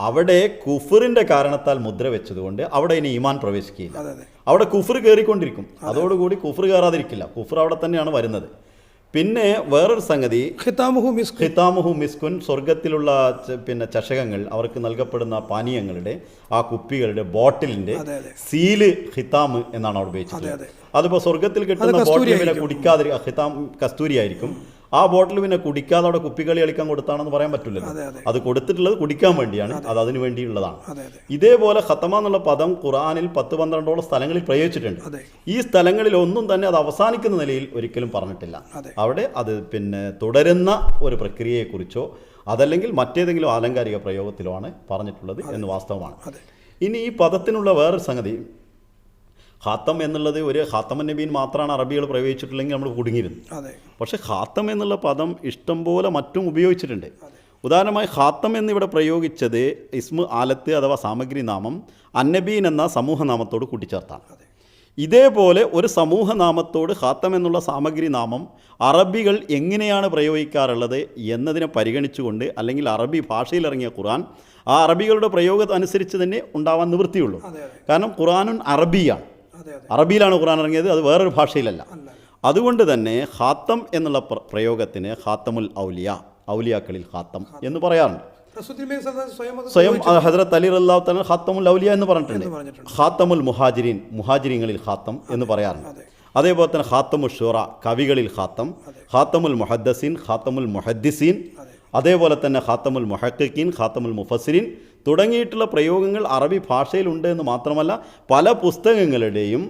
അവിടെ കുഫറിന്റെ കാരണത്താൽ മുദ്ര വെച്ചതുകൊണ്ട് അവിടെ ഇനി ഈമാൻ അതെ. അവിടെ കുഫർ കയറിക്കൊണ്ടിരിക്കും അതോടുകൂടി കുഫർ കയറാതിരിക്കില്ല കുഫർ അവിടെ തന്നെയാണ് വരുന്നത്. പിന്നെ വേറൊരു സംഗതി ഹിതാമുഹു മിസ് മിസ്കുൻ സ്വർഗത്തിലുള്ള പിന്നെ ചഷകങ്ങൾ അവർക്ക് നൽകപ്പെടുന്ന പാനീയങ്ങളുടെ ആ കുപ്പികളുടെ ബോട്ടിലിന്റെ സീൽ ഹിതാമ് എന്നാണ് അവിടെ ഉപയോഗിച്ചിട്ടുള്ളത് അതിപ്പോ സ്വർഗത്തിൽ കിട്ടുന്ന ബോട്ടിൽ പിന്നെ കുടിക്കാതിരി ഹിതാം കസ്തൂരി ആയിരിക്കും. ആ ബോട്ടിൽ പിന്നെ കുടിക്കാതെ അവിടെ കുപ്പികളി കളിക്കാൻ കൊടുത്താണെന്ന് പറയാൻ പറ്റില്ലല്ലോ. അതെ, കൊടുത്തിട്ടുള്ളത് കുടിക്കാൻ വേണ്ടിയാണ് അത്. അതിന് വേണ്ടിയുള്ളതാണ്. ഇതേപോലെ ഖത്തമ എന്നുള്ള പദം ഖുറാനിൽ പത്ത് പന്ത്രണ്ടോളം സ്ഥലങ്ങളിൽ പ്രയോഗിച്ചിട്ടുണ്ട്. ഈ സ്ഥലങ്ങളിൽ ഒന്നും തന്നെ അത് അവസാനിക്കുന്ന നിലയിൽ ഒരിക്കലും പറഞ്ഞിട്ടില്ല. അവിടെ അത് പിന്നെ തുടരുന്ന ഒരു പ്രക്രിയയെക്കുറിച്ചോ അതല്ലെങ്കിൽ മറ്റേതെങ്കിലും ആലങ്കാരിക പ്രയോഗത്തിലോ ആണ് പറഞ്ഞിട്ടുള്ളത് എന്ന് വാസ്തവമാണ്. ഇനി ഈ പദത്തിനുള്ള വേറൊരു സംഗതി ഖാത്തം എന്നുള്ളത് ഒരു ഖാത്തമൻ നബീൻ മാത്രമാണ് അറബികൾ പ്രയോഗിച്ചിട്ടില്ലെങ്കിൽ നമ്മൾ കുടുങ്ങിയിരുന്നു. പക്ഷേ ഖാത്തം എന്നുള്ള പദം ഇഷ്ടംപോലെ മറ്റും ഉപയോഗിച്ചിട്ടുണ്ട്. ഉദാഹരണമായി ഖാത്തം എന്നിവിടെ പ്രയോഗിച്ചത് ഇസ്മു ആലത്ത് അഥവാ സാമഗ്രി നാമം അന്നബീൻ എന്ന സമൂഹനാമത്തോട് കൂട്ടിച്ചേർത്താണ്. ഇതേപോലെ ഒരു സമൂഹനാമത്തോട് ഖാത്തം എന്നുള്ള സാമഗ്രി നാമം അറബികൾ എങ്ങനെയാണ് പ്രയോഗിക്കാറുള്ളത് എന്നതിനെ പരിഗണിച്ചുകൊണ്ട് അല്ലെങ്കിൽ അറബി ഭാഷയിൽ ഇറങ്ങിയ ഖുർആൻ ആ അറബികളുടെ പ്രയോഗം അനുസരിച്ച് തന്നെ ഉണ്ടാവാൻ നിവൃത്തിയുള്ളൂ. കാരണം ഖുറാനും അറബിയാണ്. അറബിയിലാണ് ഖുർആൻ ഇറങ്ങിയത് അത് വേറൊരു ഭാഷയിലല്ല. അതുകൊണ്ട് തന്നെ ഖാത്തം എന്നുള്ള പ്ര- പ്രയോഗത്തിന് ഖാത്തമുൽ ഔലിയ ഔലിയാക്കളിൽ ഖാത്തം എന്ന് പറയാറുണ്ട്. സ്വയം ഹസരത്ത് അലി അള്ളാഹു തന്നെ ഖാത്തമുൽ ഔലിയ എന്ന് പറഞ്ഞിട്ടുണ്ട്. ഹാത്തമുൽ ഖാത്തമുൽ മുഹാജിരീൻ മുഹാജിരിങ്ങളിൽ ഖാത്തം എന്ന് പറയാറുണ്ട്. അതേപോലെ തന്നെ ഹാത്തമുൽ ഷുറ കവികളിൽ ഖാത്തം. ഖാത്തമുൽ മുഹദ്ദസീൻ ഖാത്തമുൽ മുഹദ്ദിസീൻ. അതേപോലെ തന്നെ ഖാത്തമുൽ മുഹക്കിൻ ഖാത്തമുൽ മുഫസ്സിരീൻ തുടങ്ങിയിട്ടുള്ള പ്രയോഗങ്ങൾ അറബി ഭാഷയിലുണ്ട് എന്ന് മാത്രമല്ല പല പുസ്തകങ്ങളുടെയും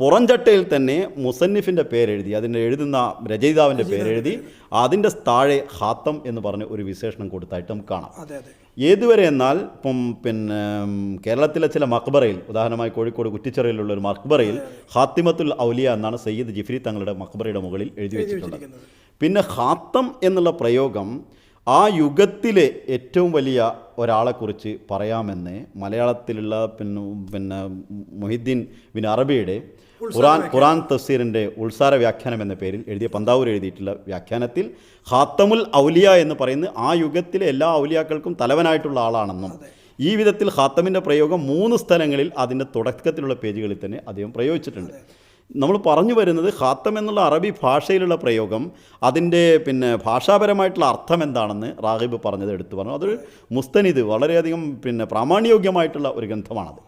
പുറംചട്ടയിൽ തന്നെ മുസന്നിഫിന്റെ പേരെഴുതി അതിന്റെ എഴുതുന്ന രചയിതാവിന്റെ പേരെഴുതി അതിന്റെ താഴെ ഹാത്തം എന്ന് പറഞ്ഞ് ഒരു വിശേഷണം കൊടുത്തായിട്ട് നമുക്ക് കാണാം. ഏതുവരെ എന്നാൽ ഇപ്പം പിന്നെ കേരളത്തിലെ ചില മക്ബറയിൽ ഉദാഹരണമായി കോഴിക്കോട് കുറ്റിച്ചെറയിലുള്ള ഒരു മക്ബറയിൽ ഹാത്തിമത്തുൽ ഔലിയ എന്നാണ് സയ്യിദ് ജിഫ്രി തങ്ങളുടെ മക്ബറയുടെ മുകളിൽ എഴുതി വെച്ചിട്ടുള്ളത്. പിന്നെ ഹാത്തം എന്നുള്ള പ്രയോഗം ആ യുഗത്തിലെ ഏറ്റവും വലിയ ഒരാളെക്കുറിച്ച് പറയാമെന്ന് മലയാളത്തിലുള്ള പിന്നെ പിന്നെ മൊഹിദ്ദീൻ ബിൻ അറബിയുടെ ഖുറാൻ ഖുറാൻ തഫ്സീറിന്റെ ഉൾസാര വ്യാഖ്യാനം എന്ന പേരിൽ എഴുതിയ പന്താവൂർ എഴുതിയിട്ടുള്ള വ്യാഖ്യാനത്തിൽ ഖാത്തമുൽ ഔലിയ എന്ന് പറയുന്നത് ആ യുഗത്തിലെ എല്ലാ ഔലിയാക്കൾക്കും തലവനായിട്ടുള്ള ആളാണെന്നും ഈ വിധത്തിൽ ഖാത്തമിന്റെ പ്രയോഗം മൂന്ന് സ്ഥലങ്ങളിൽ അതിന്റെ തുടക്കത്തിലുള്ള പേജുകളിൽ തന്നെ അദ്ദേഹം പ്രയോഗിച്ചിട്ടുണ്ട്. നമ്മൾ പറഞ്ഞു വരുന്നത് ഖാത്തം എന്നുള്ള അറബി ഭാഷയിലുള്ള പ്രയോഗം അതിന്റെ പിന്നെ ഭാഷാപരമായിട്ടുള്ള അർത്ഥം എന്താണെന്ന് റാഹിബ് പറഞ്ഞത് എടുത്തു പറഞ്ഞു. അതൊരു മുസ്തനിദ് വളരെയധികം പിന്നെ പ്രാമാണയോഗ്യമായിട്ടുള്ള ഒരു ഗ്രന്ഥമാണത്.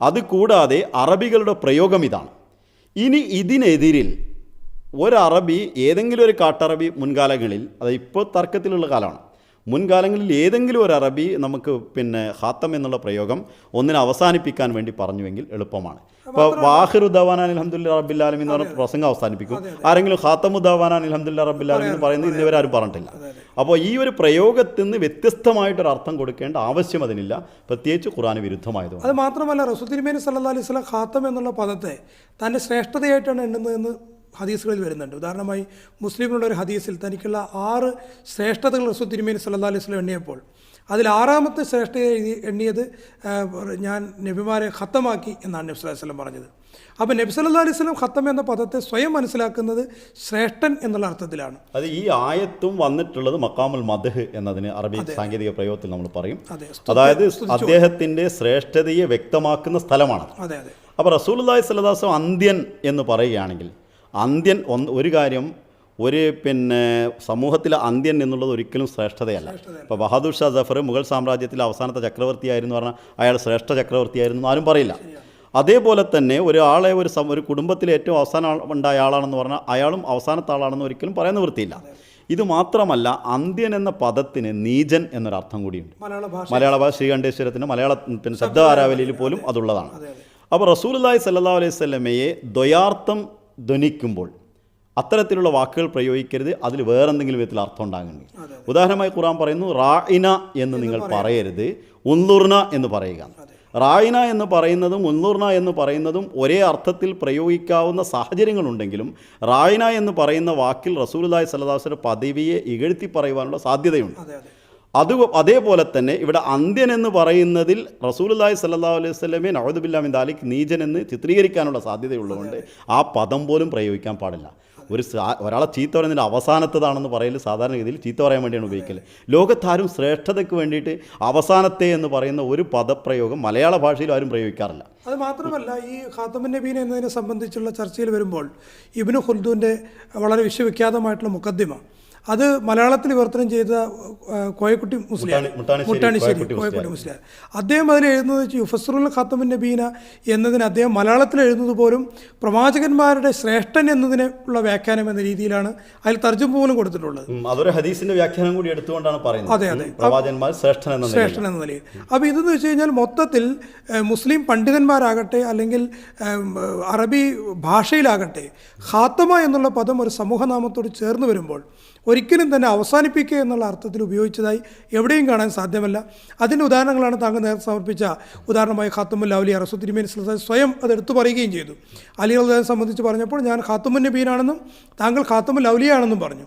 അത് കൂടാതെ അറബികളുടെ പ്രയോഗം ഇതാണ്. ഇനി ഇതിനെതിരിൽ ഒരു അറബി ഏതെങ്കിലും ഒരു കാട്ടറബി മുൻകാലങ്ങളിൽ അത് ഇപ്പോൾ തർക്കത്തിലുള്ള കാലമാണ് മുൻകാലങ്ങളിൽ ഏതെങ്കിലും ഒരു അറബി നമുക്ക് പിന്നെ ഹാത്തം എന്നുള്ള പ്രയോഗം ഒന്നിനെ അവസാനിപ്പിക്കാൻ വേണ്ടി പറഞ്ഞുവെങ്കിൽ എളുപ്പമാണ്. ഇപ്പോൾ വാഹിറു ദവാനാൻ അലഹമുല്ല റബ്ബില്ലാലും എന്ന് പറഞ്ഞ പ്രസംഗം അവസാനിപ്പിക്കും. ആരെങ്കിലും ഹാത്തമു ദവാനാൻ അലഹമുല്ല റബ്ബില്ലാലും എന്ന് പറയുന്നത് ഇന്നുവരെ ആരും പറഞ്ഞിട്ടില്ല. അപ്പോൾ ഈ ഒരു പ്രയോഗത്തിൽ നിന്ന് വ്യത്യസ്തമായിട്ടൊരു അർത്ഥം കൊടുക്കേണ്ട ആവശ്യം അതിനില്ല. പ്രത്യേകിച്ച് ഖുറാന് വിരുദ്ധമായതുകൊണ്ട്. അത് മാത്രമല്ല റസൂൽ തിരുമേനി സല്ലാ അലൈഹി സ്വലം ഖാത്തം എന്നുള്ള പദത്തെ തന്റെ ശ്രേഷ്ഠതയായിട്ടാണ് എണ്ണുന്നതെന്ന് ഹദീസുകളിൽ വരുന്നുണ്ട്. ഉദാഹരണമായി മുസ്ലിമിനുള്ള ഒരു ഹദീസിൽ തനിക്കുള്ള ആറ് ശ്രേഷ്ഠതകൾ റസൂൽ തിരുമേനി സല്ലാ അലൈഹി സ്വലം എണ്ണിയപ്പോൾ അതിൽ ആറാമത്തെ ശ്രേഷ്ഠത എഴുതി എണ്ണിയത് ഞാൻ നബിമാരെ ഖത്തമാക്കി എന്നാണ് നബി അലൈഹി വസല്ലം പറഞ്ഞത്. അപ്പോൾ നബി സല്ലാ അലൈഹി സ്വലം ഖത്തം എന്ന പദത്തെ സ്വയം മനസ്സിലാക്കുന്നത് ശ്രേഷ്ഠൻ എന്നുള്ള അർത്ഥത്തിലാണ്. അത് ഈ ആയത്തും വന്നിട്ടുള്ളത് മക്കാമുൽ മദഹ് എന്നതിന് അറബി സാങ്കേതിക പ്രയോഗത്തിൽ നമ്മൾ പറയും. അതായത് അദ്ദേഹത്തിന്റെ ശ്രേഷ്ഠതയെ വ്യക്തമാക്കുന്ന സ്ഥലമാണ്. അതെ അതെ. അപ്പോൾ റസൂൽ റസൂലുള്ളാഹി സ്വല്ലല്ലാഹു അന്ത്യൻ എന്ന് പറയുകയാണെങ്കിൽ അന്ത്യൻ ഒന്ന് ഒരു കാര്യം ഒരു പിന്നെ സമൂഹത്തിലെ അന്ത്യൻ എന്നുള്ളത് ഒരിക്കലും ശ്രേഷ്ഠതയല്ല. ഇപ്പോൾ ബഹാദൂർ ഷാ ജഫർ മുഗൾ സാമ്രാജ്യത്തിലെ അവസാനത്തെ ചക്രവർത്തിയായിരുന്നു പറഞ്ഞാൽ അയാൾ ശ്രേഷ്ഠ ചക്രവർത്തിയായിരുന്നു എന്ന് ആരും പറയില്ല. അതേപോലെ തന്നെ ഒരാളെ ഒരു സം ഒരു കുടുംബത്തിലെ ഏറ്റവും അവസാന ഉണ്ടായ ആളാണെന്ന് പറഞ്ഞാൽ അയാളും അവസാനത്തെ ആളാണെന്ന് ഒരിക്കലും പറയാൻ നിവൃത്തിയില്ല. ഇത് മാത്രമല്ല അന്ത്യൻ എന്ന പദത്തിന് നീചൻ എന്നൊരർത്ഥം കൂടിയുണ്ട്. മലയാള ഭാഷ ശ്രീകണ്ഠേശ്വരത്തിന് മലയാള പിന്നെ ശബ്ദാരാവലിയിൽ പോലും അതുള്ളതാണ്. അപ്പോൾ റസൂലുള്ളാഹി സല്ലാ അലൈഹി സ്വലമയെ ദ്വയാർത്ഥം ധ്വനിക്കുമ്പോൾ അത്തരത്തിലുള്ള വാക്കുകൾ പ്രയോഗിക്കരുത്. അതിൽ വേറെന്തെങ്കിലും വിധത്തിൽ അർത്ഥം ഉണ്ടാകുന്നുണ്ട് ഉദാഹരണമായി ഖുറാൻ പറയുന്നു റായിന എന്ന് നിങ്ങൾ പറയരുത്. ഉന്നുർന എന്ന് പറയുക. റായിന എന്ന് പറയുന്നതും ഉന്നുർന എന്ന് പറയുന്നതും ഒരേ അർത്ഥത്തിൽ പ്രയോഗിക്കാവുന്ന സാഹചര്യങ്ങളുണ്ടെങ്കിലും റായിന എന്ന് പറയുന്ന വാക്കിൽ റസൂലുള്ളാഹി സലദാസിന്റെ പദവിയെ ഇകഴ്ത്തി പറയുവാനുള്ള സാധ്യതയുണ്ട്. അതെ അതെ അത് അതേപോലെ തന്നെ ഇവിടെ അന്ത്യൻ എന്ന് പറയുന്നതിൽ റസൂലുള്ളാഹി സ്വല്ലല്ലാഹു അലൈഹി സ്വലമെ നവദുബില്ലാമിൻ ദാലിക് നീചൻ എന്ന് ചിത്രീകരിക്കാനുള്ള സാധ്യതയുള്ളതുകൊണ്ട് ആ പദം പോലും പ്രയോഗിക്കാൻ പാടില്ല. ഒരു ഒരാളെ ചീത്ത പറയുന്നതിന്റെ അവസാനത്തതാണെന്ന് പറയൽ സാധാരണഗതിയിൽ ചീത്ത പറയാൻ വേണ്ടിയാണ് ഉപയോഗിക്കൽ ലോകത്താരും ശ്രേഷ്ഠതയ്ക്ക് വേണ്ടിയിട്ട് അവസാനത്തെ എന്ന് പറയുന്ന ഒരു പദപ്രയോഗം മലയാള ഭാഷയിൽ ആരും പ്രയോഗിക്കാറില്ല. അത് മാത്രമല്ല ഈ ഖാത്തമൻ നബീൻ എന്നതിനെ സംബന്ധിച്ചുള്ള ചർച്ചയിൽ വരുമ്പോൾ ഇബ്നു ഖുൽദൂന്റെ വളരെ വിശ്വവിഖ്യാതമായിട്ടുള്ള മുക്കദ്ദിമ അത് മലയാളത്തിൽ വിവർത്തനം ചെയ്ത കോയക്കുട്ടി മുസ്ലിം മുട്ടാണി- മുട്ടാണിശ്ശേരി കോയക്കുട്ടി മുസ്ലിം അദ്ദേഹം അതിൽ എഴുതുന്നത് വെച്ച് യുഫസറുൽ ഖാത്തമിൻ നബീന എന്നതിന് അദ്ദേഹം മലയാളത്തിൽ എഴുതുന്നത് പോലും പ്രവാചകന്മാരുടെ ശ്രേഷ്ഠൻ എന്നതിനെ ഉള്ള വ്യാഖ്യാനം എന്ന രീതിയിലാണ് അതിൽ തർജം പോലും കൊടുത്തിട്ടുള്ളത്. അതൊരു ഹദീസിന്റെ വ്യാഖ്യാനം കൂടി എടുത്തുകൊണ്ടാണ് പറയുന്നത്. അതെ, അതെ. പ്രവാചകന്മാർ ശ്രേഷ്ഠൻ എന്ന. ശ്രേഷ്ഠൻ എന്ന നിലയിൽ. അപ്പോൾ ഇതെന്ന് വെച്ച് കഴിഞ്ഞാൽ മൊത്തത്തിൽ മുസ്ലിം പണ്ഡിതന്മാരാകട്ടെ അല്ലെങ്കിൽ അറബി ഭാഷയിലാകട്ടെ ഖാത്തമ എന്നുള്ള പദം ഒരു സമൂഹനാമത്തോട് ചേർന്ന് വരുമ്പോൾ ഒരിക്കലും തന്നെ അവസാനിപ്പിക്കുക എന്നുള്ള അർത്ഥത്തിൽ ഉപയോഗിച്ചതായി എവിടെയും കാണാൻ സാധ്യമല്ല. അതിന്റെ ഉദാഹരണങ്ങളാണ് താങ്കൾ നേരത്തെ സമർപ്പിച്ച ഉദാഹരണമായി ഖാത്തമുൽ ലൗലിയ റസൂത്തിരിമേൻ സ്വയം അത് എടുത്തു പറയുകയും ചെയ്തു. അലി അള്ളഹാനെ സംബന്ധിച്ച് പറഞ്ഞപ്പോൾ ഞാൻ ഖാത്തുമുൻ നബീനാണെന്നും താങ്കൾ ഖാത്തുമുൽ ലൗലിയാണെന്നും പറഞ്ഞു.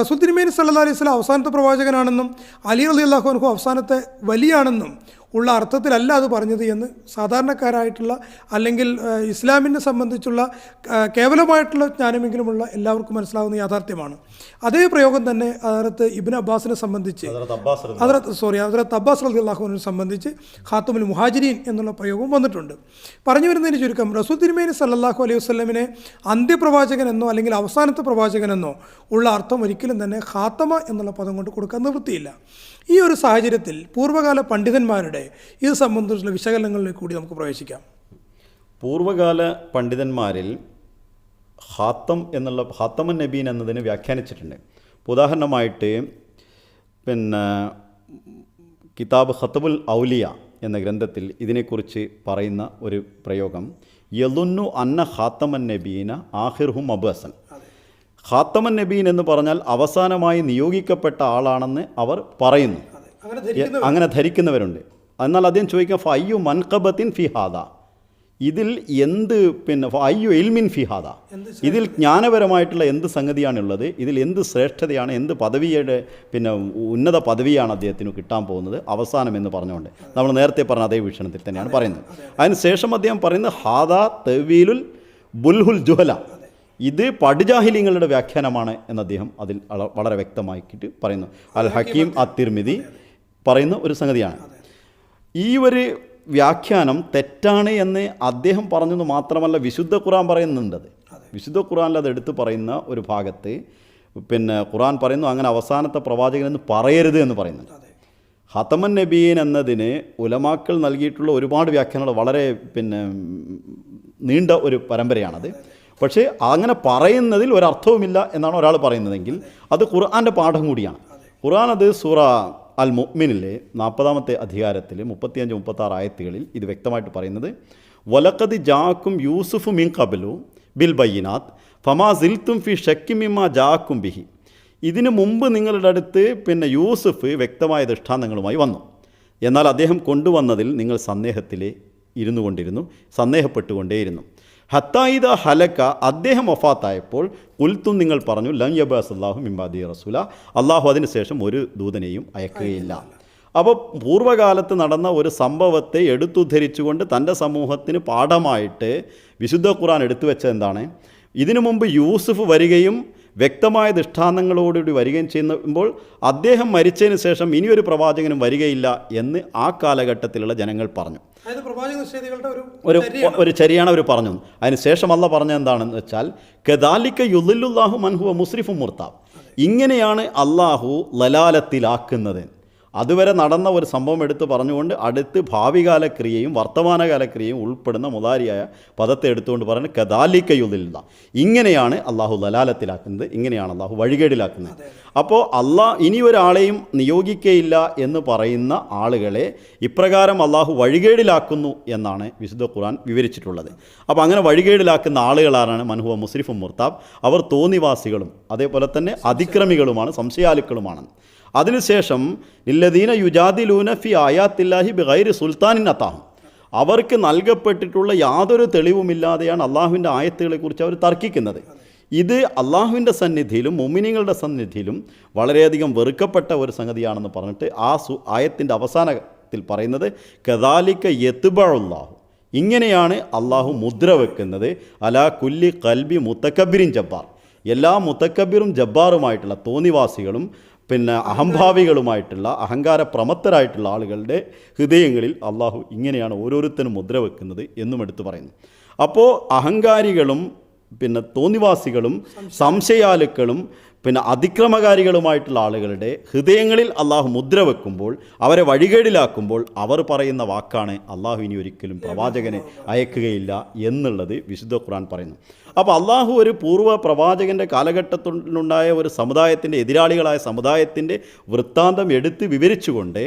റസൂൽ തിരുമേനി സല്ലാ അലൈഹി സ്വലം അവസാനത്തെ പ്രവാചകനാണെന്നും അലി അലി അള്ളാഹു അവസാനത്തെ വലിയാണെന്നും ഉള്ള അർത്ഥത്തിലല്ല അത് പറഞ്ഞത് എന്ന് സാധാരണക്കാരായിട്ടുള്ള അല്ലെങ്കിൽ ഇസ്ലാമിനെ സംബന്ധിച്ചുള്ള കേവലമായിട്ടുള്ള ജ്ഞാനമെങ്കിലുമുള്ള എല്ലാവർക്കും മനസ്സിലാവുന്ന യാഥാർത്ഥ്യമാണ്. അതേ പ്രയോഗം തന്നെ അതിനകത്ത് ഇബിൻ അബ്ബാസിനെ സംബന്ധിച്ച് അതിനകത്ത് സോറി അതിനകത്ത് അബ്ബാസ് റലി അള്ളാഹുവിനെ സംബന്ധിച്ച് ഖാത്തുമുൽ മുഹാജിരീൻ എന്നുള്ള പ്രയോഗം വന്നിട്ടുണ്ട്. പറഞ്ഞു വരുന്നതിന് ചുരുക്കം റസൂൽ തിരുമേനി സല്ലാഹു അലൈഹി വസ്ലമിനെ അന്ത്യപ്രവാചകൻ എന്നോ അല്ലെങ്കിൽ അവസാനത്തെ പ്രവാചകനെന്നോ ഉള്ള അർത്ഥം ഒരിക്കലും തന്നെ ഖാത്തമ എന്നുള്ള പദം കൊണ്ട് കൊടുക്കാൻ നിവൃത്തിയില്ല. ഈ ഒരു സാഹചര്യത്തിൽ പൂർവകാല പണ്ഡിതന്മാരുടെ ഇത് സംബന്ധിച്ചുള്ള വിശകലനങ്ങളിൽ കൂടി നമുക്ക് പ്രവേശിക്കാം. പൂർവകാല പണ്ഡിതന്മാരിൽ ഹാത്തം എന്നുള്ള ഹാത്തമൻ നബീൻ എന്നതിന് വ്യാഖ്യാനിച്ചിട്ടുണ്ട്. ഉദാഹരണമായിട്ട് പിന്നെ കിതാബ് ഹത്തബുൽ ഔലിയ എന്ന ഗ്രന്ഥത്തിൽ ഇതിനെക്കുറിച്ച് പറയുന്ന ഒരു പ്രയോഗം യലുന്നു അന്ന ഹാത്തമൻ നബീന ആഹിർഹു അബസൻ ഹാത്തമൻ നബീൻ എന്ന് പറഞ്ഞാൽ അവസാനമായി നിയോഗിക്കപ്പെട്ട ആളാണെന്ന് അവർ പറയുന്നു. അങ്ങനെ ധരിക്കുന്നവരുണ്ട്. എന്നാൽ അദ്ദേഹം ചോദിക്കുക ഫയ്യു മൻകബത്തിൻ ഫിഹാദ ഇതിൽ എന്ത് പിന്നെ അയ്യു എൽമിൻ ഫിഹാദ ഇതിൽ ജ്ഞാനപരമായിട്ടുള്ള എന്ത് സംഗതിയാണുള്ളത്? ഇതിൽ എന്ത് ശ്രേഷ്ഠതയാണ്? എന്ത് പദവിയുടെ പിന്നെ ഉന്നത പദവിയാണ് അദ്ദേഹത്തിന് കിട്ടാൻ പോകുന്നത്? അവസാനം എന്ന് പറഞ്ഞുകൊണ്ട് നമ്മൾ നേരത്തെ പറഞ്ഞ അതേ വീക്ഷണത്തിൽ തന്നെയാണ് പറയുന്നത്. അതിന് ശേഷം അദ്ദേഹം പറയുന്നത് ഹാദ തെവീലുൽ ബുൽഹുൽ ജുഹല. ഇത് പടുജാഹിലിങ്ങളുടെ വ്യാഖ്യാനമാണ് എന്ന് അദ്ദേഹം അതിൽ വളരെ വ്യക്തമാക്കിയിട്ട് പറയുന്നു. അൽ ഹക്കീം അത്തിർമിതി പറയുന്ന ഒരു സംഗതിയാണ്. ഈ ഒരു വ്യാഖ്യാനം തെറ്റാണ് എന്ന് അദ്ദേഹം പറഞ്ഞത് മാത്രമല്ല വിശുദ്ധ ഖുറാൻ പറയുന്നുണ്ടത് വിശുദ്ധ ഖുറാനിൽ അത് എടുത്തു പറയുന്ന ഒരു ഭാഗത്ത് പിന്നെ ഖുറാൻ പറയുന്നു അങ്ങനെ അവസാനത്തെ പ്രവാചകൻ എന്ന് പറയരുത് എന്ന് പറയുന്നുണ്ട്. ഹത്തമൻ നബീൻ എന്നതിന് ഉലമാക്കൾ നൽകിയിട്ടുള്ള ഒരുപാട് വ്യാഖ്യാനങ്ങൾ വളരെ പിന്നെ നീണ്ട ഒരു പരമ്പരയാണത്. പക്ഷേ അങ്ങനെ പറയുന്നതിൽ ഒരർത്ഥവുമില്ല എന്നാണ് ഒരാൾ പറയുന്നതെങ്കിൽ അത്. ഖുർആന്റെ പാഠം കൂടിയാണ്. ഖുർആൻ അത് സൂറ അൽ മുഅ്മിനിലെ നാൽപ്പതാമത്തെ അധികാരത്തിൽ മുപ്പത്തിയഞ്ച് മുപ്പത്താറ് ആയത്തുകളിൽ ഇത് വ്യക്തമായിട്ട് പറയുന്നത് വലക്കത് ജാക്കും യൂസുഫ് മിൻ കബലു ബിൽ ബയ്യനാത്ത് ഫമാ സിൽത്തും ഫി ഷക്കിമിമ ജാക്കും ബിഹി. ഇതിനു മുമ്പ് നിങ്ങളുടെ അടുത്ത് പിന്നെ യൂസുഫ് വ്യക്തമായ ദൃഷ്ടാന്തങ്ങളുമായി വന്നു. എന്നാൽ അദ്ദേഹം കൊണ്ടുവന്നതിൽ നിങ്ങൾ സന്ദേഹത്തിൽ ഇരുന്നു കൊണ്ടിരുന്നു സന്ദേഹപ്പെട്ടുകൊണ്ടേയിരുന്നു. ഹത്തായിദ ഹലക്ക അദ്ദേഹം ഒഫാത്തായപ്പോൾ കുൽത്തും നിങ്ങൾ പറഞ്ഞു ലം യബാസ് അള്ളാഹു മിംബാദി റസൂല. അള്ളാഹു അതിനുശേഷം ഒരു ദൂതനെയും അയക്കുകയില്ല. അപ്പോൾ പൂർവകാലത്ത് നടന്ന ഒരു സംഭവത്തെ എടുത്തുദ്ധരിച്ചുകൊണ്ട് തന്റെ സമൂഹത്തിന് പാഠമായിട്ട് വിശുദ്ധ ഖുർആൻ എടുത്തു വെച്ചത് എന്താണ്? ഇതിനു മുമ്പ് യൂസുഫ് വരികയും വ്യക്തമായ ദൃഷ്ടാന്തങ്ങളോടുകൂടി വരികയും ചെയ്യുമ്പോൾ അദ്ദേഹം മരിച്ചതിന് ശേഷം ഇനിയൊരു പ്രവാചകനും വരികയില്ല എന്ന് ആ കാലഘട്ടത്തിലുള്ള ജനങ്ങൾ പറഞ്ഞു. ഒരു ഒരു ചരിയാണ്. അവർ പറഞ്ഞു. അതിന് ശേഷം അല്ല പറഞ്ഞെന്താണെന്ന് വെച്ചാൽ കദാലിക്ക യുല്ലുല്ലാഹു മൻഹുവ മുസ്രിഫു മുർത്താബ്. ഇങ്ങനെയാണ് അള്ളാഹു ലലാലത്തിലാക്കുന്നത്. അതുവരെ നടന്ന ഒരു സംഭവം എടുത്ത് പറഞ്ഞുകൊണ്ട് അടുത്ത് ഭാവികാല ക്രിയയും വർത്തമാനകാല ക്രിയയും ഉൾപ്പെടുന്ന മുതാരിയായ പദത്തെ എടുത്തുകൊണ്ട് പറയുന്നത് കദാലിക്ക യുല്ലില്ല ഇങ്ങനെയാണ് അള്ളാഹു ലലാലത്തിലാക്കുന്നത് ഇങ്ങനെയാണ് അള്ളാഹു വഴികേടിലാക്കുന്നത്. അപ്പോൾ അള്ളാഹ് ഇനി ഒരാളെയും നിയോഗിക്കയില്ല എന്ന് പറയുന്ന ആളുകളെ ഇപ്രകാരം അള്ളാഹു വഴികേടിലാക്കുന്നു എന്നാണ് വിശുദ്ധ ഖുർആൻ വിവരിച്ചിട്ടുള്ളത്. അപ്പോൾ അങ്ങനെ വഴികേടിലാക്കുന്ന ആളുകളാണ് മൻഹുവ മുസ്രിഫും മുർത്താബ്. അവർ തോന്നിവാസികളും അതേപോലെ തന്നെ അതിക്രമികളുമാണ് സംശയാലുക്കളുമാണ്. അതിനുശേഷം ഇല്ലദീന യുജാദിലൂന ഫി ആയാത്തില്ലാഹി ബിഗൈരി സുൽത്താനിൻ അത്താഹും. അവർക്ക് നൽകപ്പെട്ടിട്ടുള്ള യാതൊരു തെളിവുമില്ലാതെയാണ് അള്ളാഹുവിന്റെ ആയത്തുകളെക്കുറിച്ച് അവർ തർക്കിക്കുന്നത്. ഇത് അള്ളാഹുവിന്റെ സന്നിധിയിലും മുമിനിങ്ങളുടെ സന്നിധിയിലും വളരെയധികം വെറുക്കപ്പെട്ട ഒരു സംഗതിയാണെന്ന് പറഞ്ഞിട്ട് ആ സു ആയത്തിന്റെ അവസാനത്തിൽ പറയുന്നത് കദാലിക്ക യത്തുബുള്ളാഹു ഇങ്ങനെയാണ് അള്ളാഹു മുദ്ര വെക്കുന്നത് അലാ കുല്ലി കൽബി മുത്തക്കബിരിൻ ജബ്ബാർ. എല്ലാ മുത്തക്കബിറും ജബ്ബാറുമായിട്ടുള്ള തോന്നിവാസികളും പിന്നെ അഹംഭാവികളുമായിട്ടുള്ള അഹങ്കാര പ്രമത്തരായിട്ടുള്ള ആളുകളുടെ ഹൃദയങ്ങളിൽ അള്ളാഹു ഇങ്ങനെയാണ് ഓരോരുത്തരും മുദ്ര വെക്കുന്നത് എന്നും എടുത്തു പറയുന്നു. അപ്പോൾ അഹങ്കാരികളും പിന്നെ തോന്നിവാസികളും സംശയാലുക്കളും പിന്നെ അതിക്രമകാരികളുമായിട്ടുള്ള ആളുകളുടെ ഹൃദയങ്ങളിൽ അള്ളാഹു മുദ്ര വെക്കുമ്പോൾ അവരെ വഴികേടിലാക്കുമ്പോൾ അവർ പറയുന്ന വാക്കാണ് അള്ളാഹു ഇനി ഒരിക്കലും പ്രവാചകനെ അയക്കുകയില്ല എന്നുള്ളത് വിശുദ്ധ ഖുർആൻ പറയുന്നു. അപ്പോൾ അള്ളാഹു ഒരു പൂർവ പ്രവാചകന്റെ കാലഘട്ടത്തിലുണ്ടായ ഒരു സമുദായത്തിന്റെ എതിരാളികളായ സമുദായത്തിന്റെ വൃത്താന്തം എടുത്ത് വിവരിച്ചുകൊണ്ട്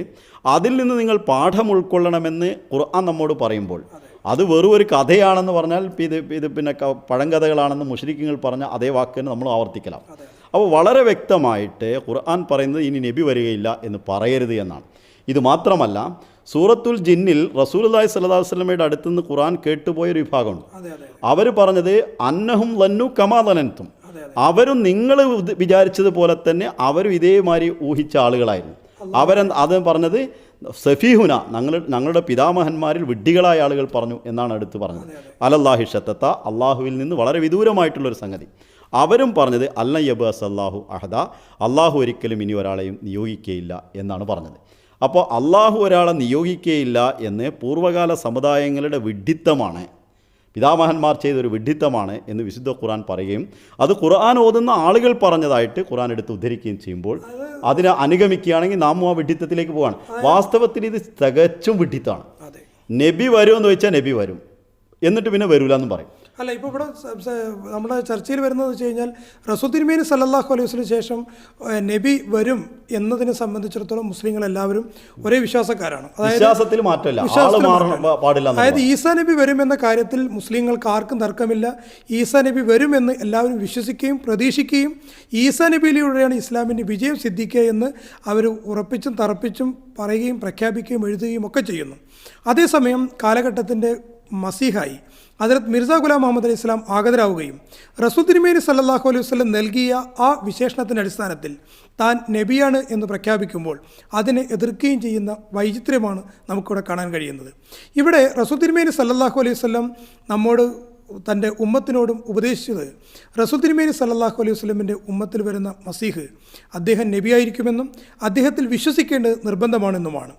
അതിൽ നിന്ന് നിങ്ങൾ പാഠം ഉൾക്കൊള്ളണമെന്ന് ഖുർആൻ നമ്മോട് പറയുമ്പോൾ അത് വെറും ഒരു കഥയാണെന്ന് പറഞ്ഞാൽ ഇത് ഇത് പിന്നെ പഴങ്കഥകളാണെന്ന് മുഷരിക്കുകൾ പറഞ്ഞ അതേ വാക്കിന് നമ്മൾ ആവർത്തിക്കലാം. അപ്പോൾ വളരെ വ്യക്തമായിട്ട് ഖുർആൻ പറയുന്നത് ഇനി നബി വരികയില്ല എന്ന് പറയരുത് എന്നാണ്. ഇത് മാത്രമല്ല സൂറത്തുൽ ജിന്നിൽ റസൂലുള്ളാഹി സ്വല്ലല്ലാഹു അലൈഹി അടുത്തു അടുത്ത് നിന്ന് ഖുറാൻ കേട്ടുപോയ ഒരു വിഭാഗമുണ്ട് അവർ പറഞ്ഞത് അന്നഹും ലന്നു കമാതനത്തും അവരും നിങ്ങൾ വിചാരിച്ചതുപോലെ തന്നെ അവരും ഇതേമാതിരി ഊഹിച്ച ആളുകളായിരുന്നു. അവരെ അത് പറഞ്ഞത് സഫീഹുന ഞങ്ങൾ ഞങ്ങളുടെ പിതാമഹന്മാരിൽ വിഡ്ഢികളായ ആളുകൾ പറഞ്ഞു എന്നാണ് അടുത്ത് പറഞ്ഞത്. അലല്ലാഹി ഷത്തത്ത അള്ളാഹുവിൽ നിന്ന് വളരെ വിദൂരമായിട്ടുള്ളൊരു സംഗതി. അവരും പറഞ്ഞത് അല്ല യബസ് അള്ളാഹു അഹദ അള്ളാഹു ഒരിക്കലും ഇനി ഒരാളെയും നിയോഗിക്കുകയില്ല എന്നാണ് പറഞ്ഞത്. അപ്പോൾ അള്ളാഹു ഒരാളെ നിയോഗിക്കുകയില്ല എന്ന് പൂർവകാല സമുദായങ്ങളുടെ വിഡിത്തമാണ് പിതാമഹന്മാർ ചെയ്തൊരു വിഡിത്തമാണ് എന്ന് വിശുദ്ധ ഖുറാൻ പറയുകയും അത് ഖുർആൻ ഓതുന്ന ആളുകൾ പറഞ്ഞതായിട്ട് ഖുറാൻ എടുത്ത് ഉദ്ധരിക്കുകയും ചെയ്യുമ്പോൾ അതിനെ അനുഗമിക്കുകയാണെങ്കിൽ നാം ആ വിഡിത്തത്തിലേക്ക് പോവാണ്. വാസ്തവത്തിൽ ഇത് തികച്ചും വിഡ്ഢിത്തമാണ്. അതെ. നബി വരുമെന്ന് വെച്ചാൽ നബി വരും. എന്നിട്ട് പിന്നെ വരൂല എന്നും പറയും. അല്ല ഇപ്പോൾ ഇവിടെ നമ്മുടെ ചർച്ചയിൽ വരുന്നത് വെച്ച് കഴിഞ്ഞാൽ റസൂദ്ദിൻമീൻ സല്ലാഹു അലൈഹി വസ്ലിന് ശേഷം നബി വരും എന്നതിനെ സംബന്ധിച്ചിടത്തോളം മുസ്ലിങ്ങൾ എല്ലാവരും ഒരേ വിശ്വാസക്കാരാണ്. അതായത് അതായത് ഈസാ നബി വരും എന്ന കാര്യത്തിൽ മുസ്ലിങ്ങൾക്ക് ആർക്കും തർക്കമില്ല. ഈസാ നബി വരും എന്ന് എല്ലാവരും വിശ്വസിക്കുകയും പ്രതീക്ഷിക്കുകയും ഈസാ നബിയിലൂടെയാണ് ഇസ്ലാമിന്റെ വിജയം സിദ്ധിക്കുക എന്ന് അവർ ഉറപ്പിച്ചും തറപ്പിച്ചും പറയുകയും പ്രഖ്യാപിക്കുകയും എഴുതുകയും ഒക്കെ ചെയ്യുന്നു. അതേസമയം കാലഘട്ടത്തിന്റെ മസീഹായി ഹജരത് മിർസ ഗുലാം മുഹമ്മദ് അലൈഹി ഇസ്ലാം ആഗതരാവുകയും റസൂൽ തിരുമേനി സല്ലാഹു അലൈഹി വസ്ലം നൽകിയ ആ വിശേഷണത്തിന്റെ അടിസ്ഥാനത്തിൽ താൻ നബിയാണ് എന്ന് പ്രഖ്യാപിക്കുമ്പോൾ അതിനെ എതിർക്കുകയും ചെയ്യുന്ന വൈചിത്ര്യമാണ് നമുക്കിവിടെ കാണാൻ കഴിയുന്നത്. ഇവിടെ റസൂൽ തിരുമേനി സല്ലാഹു അലൈഹി വസ്ലം നമ്മോട് തന്റെ ഉമ്മത്തിനോടും ഉപദേശിച്ചത് റസൂൽ തിരുമേനി സല്ലാഹു അലൈഹി വസ്ലമിന്റെ ഉമ്മത്തിൽ വരുന്ന മസീഹ് അദ്ദേഹം നബിയായിരിക്കുമെന്നും അദ്ദേഹത്തിൽ വിശ്വസിക്കേണ്ടത് നിർബന്ധമാണെന്നുമാണ്.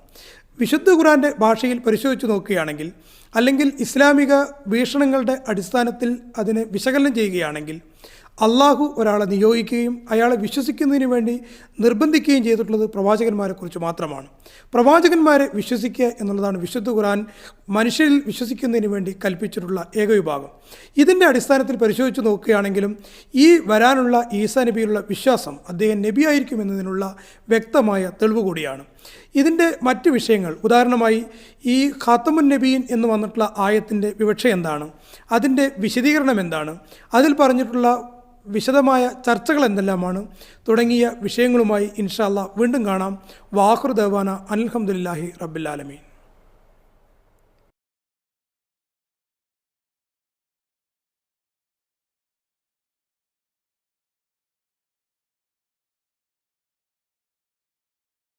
വിശുദ്ധ ഖുറാന്റെ ഭാഷയിൽ പരിശോധിച്ച് നോക്കുകയാണെങ്കിൽ അല്ലെങ്കിൽ ഇസ്ലാമിക വീക്ഷണങ്ങളുടെ അടിസ്ഥാനത്തിൽ അതിനെ വിശകലനം ചെയ്യുകയാണെങ്കിൽ അള്ളാഹു ഒരാളെ നിയോഗിക്കുകയും അയാളെ വിശ്വസിക്കുന്നതിന് വേണ്ടി നിർബന്ധിക്കുകയും ചെയ്തിട്ടുള്ളത് പ്രവാചകന്മാരെക്കുറിച്ച് മാത്രമാണ്. പ്രവാചകന്മാരെ വിശ്വസിക്കുക എന്നുള്ളതാണ് വിശുദ്ധ ഖുർആൻ മനുഷ്യരിൽ വിശ്വസിക്കുന്നതിന് വേണ്ടി കൽപ്പിച്ചിട്ടുള്ള ഏക വിഭാഗം ഇതിന്റെ അടിസ്ഥാനത്തിൽ പരിശോധിച്ച് നോക്കുകയാണെങ്കിലും ഈ വരാനുള്ള ഈസാ നബിയിലുള്ള വിശ്വാസം അദ്ദേഹം നബിയായിരിക്കും എന്നതിനുള്ള വ്യക്തമായ തെളിവ് കൂടിയാണ്. ഇതിന്റെ മറ്റ് വിഷയങ്ങൾ. ഉദാഹരണമായി ഈ ഖാത്തമുൻ നബീൻ എന്ന് വന്നിട്ടുള്ള ആയത്തിന്റെ വിവക്ഷ എന്താണ്? അതിന്റെ വിശദീകരണം എന്താണ്? അതിൽ പറഞ്ഞിട്ടുള്ള വിശദമായ ചർച്ചകൾ എന്തെല്ലാമാണ്? തുടങ്ങിയ വിഷയങ്ങളുമായി ഇൻഷാല്ല വീണ്ടും കാണാം. വാഹുർ ദേവാന റബ്ബിൽ റബ്ബില്ലാലമീൻ